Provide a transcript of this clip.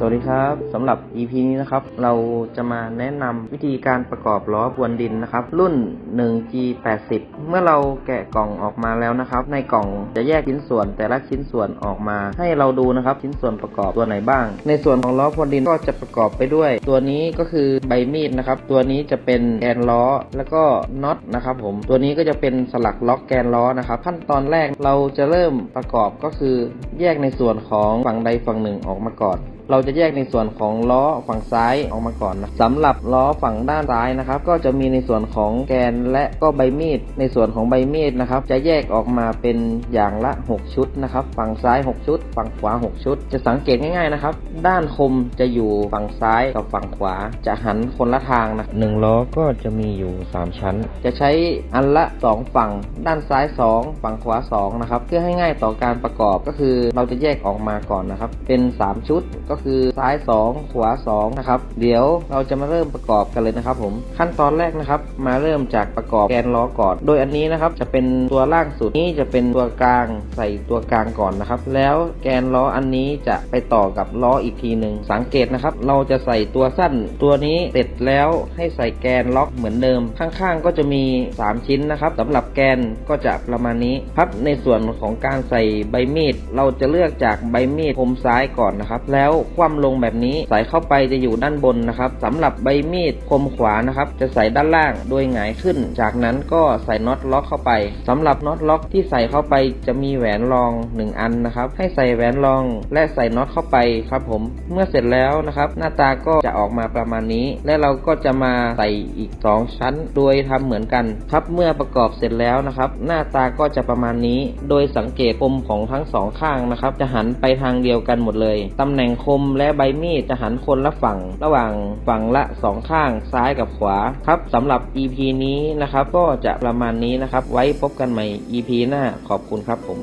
สวัสดีครับสำหรับ EP นี้นะครับ เราจะมาแนะนำวิธีการประกอบล้อพวนดินนะครับ รุ่น 1G80 เมื่อเราแกะกล่องออกมาแล้วนะครับ ในกล่องจะแยกชิ้นส่วนแต่ละชิ้นส่วนออกมา ให้เราดูนะครับชิ้นส่วนประกอบตัวไหนบ้าง ในส่วนของล้อพวนดินก็จะประกอบไปด้วย ตัวนี้ก็คือใบมีดนะครับ ตัวนี้จะเป็นแกนล้อแล้วก็น็อตนะครับผมตัวนี้ก็จะเป็นสลักล็อกแกนล้อนะครับ ขั้นตอนแรกเราจะเริ่มประกอบก็คือ แยกในส่วนของฝั่งใดฝั่งหนึ่งออกมาก่อน เราจะแยกในส่วนของล้อฝั่งซ้ายออกมาก่อนนะสำหรับล้อฝั่งด้านซ้ายนะครับ ก็จะมีในส่วนของแกนและก็ใบมีด ในส่วนของใบมีดนะครับ จะแยกออกมาเป็นอย่างละ 6 ชุดนะครับ ฝั่งซ้าย 6 ชุด ฝั่งขวา 6 ชุด จะสังเกตง่ายๆนะครับ ด้านคมจะอยู่ฝั่งซ้ายกับฝั่งขวา จะหันคนละทางนะหนึ่งล้อก็จะมีอยู่ 3 ชั้น จะใช้อันละ 2 ฝั่ง ด้านซ้าย 2 ฝั่งขวา 2 นะครับ เพื่อให้ง่ายต่อการประกอบก็คือเราจะแยกออกมาก่อนนะครับ เป็น 3 ชุดก็คือซ้าย 2 ขวา2นะครับเดี๋ยวเราจะมาเริ่มประกอบกันเลยนะครับ ผมขั้นตอนแรกนะครับ มาเริ่มจากประกอบแกนล้อก่อน โดยอันนี้นะครับจะเป็นตัวล่างสุดนี้จะเป็นตัวกลางใส่ตัวกลางก่อนนะครับ แล้วแกนล้ออันนี้จะไปต่อกับล้ออีกทีหนึ่งสังเกตนะครับ เราจะใส่ตัวสั้นตัวนี้เสร็จแล้วให้ใส่แกนล็อกเหมือนเดิม ข้างๆก็จะมี 3 ชิ้นนะครับสำหรับแกนก็จะประมาณนี้ครับในส่วนของการใส่ใบมีดเราจะเลือกจากใบมีดคมซ้ายก่อนนะครับ แล้วคว่ำลงแบบนี้ ใส่เข้าไปจะอยู่ด้านบนนะครับสำหรับใบมีดคมขวานะครับ จะใส่ด้านล่างโดยหงายขึ้น จากนั้นก็ใส่น็อตล็อกเข้าไปสำหรับน็อตล็อกที่ใส่เข้าไปจะมีแหวนรอง 1 อันนะครับ ให้ใส่แหวนรองและใส่น็อตเข้าไปครับผม เมื่อเสร็จแล้วนะครับ หน้าตาก็จะออกมาประมาณนี้ และเราก็จะมาใส่อีก 2 ชั้น โดยทำเหมือนกันครับเมื่อประกอบเสร็จแล้วนะครับ หน้าตาก็จะประมาณนี้ โดยสังเกตคมของทั้งสองข้างนะครับ จะหันไปทางเดียวกันหมดเลยตำแหน่งคมมและใบมีดจะหันคนละฝั่ง ระหว่างฝั่งละสองข้างซ้ายกับขวาครับสำหรับ EP นี้นะครับก็จะประมาณนี้นะครับ ไว้พบกันใหม่ EP หน้าขอบคุณครับผม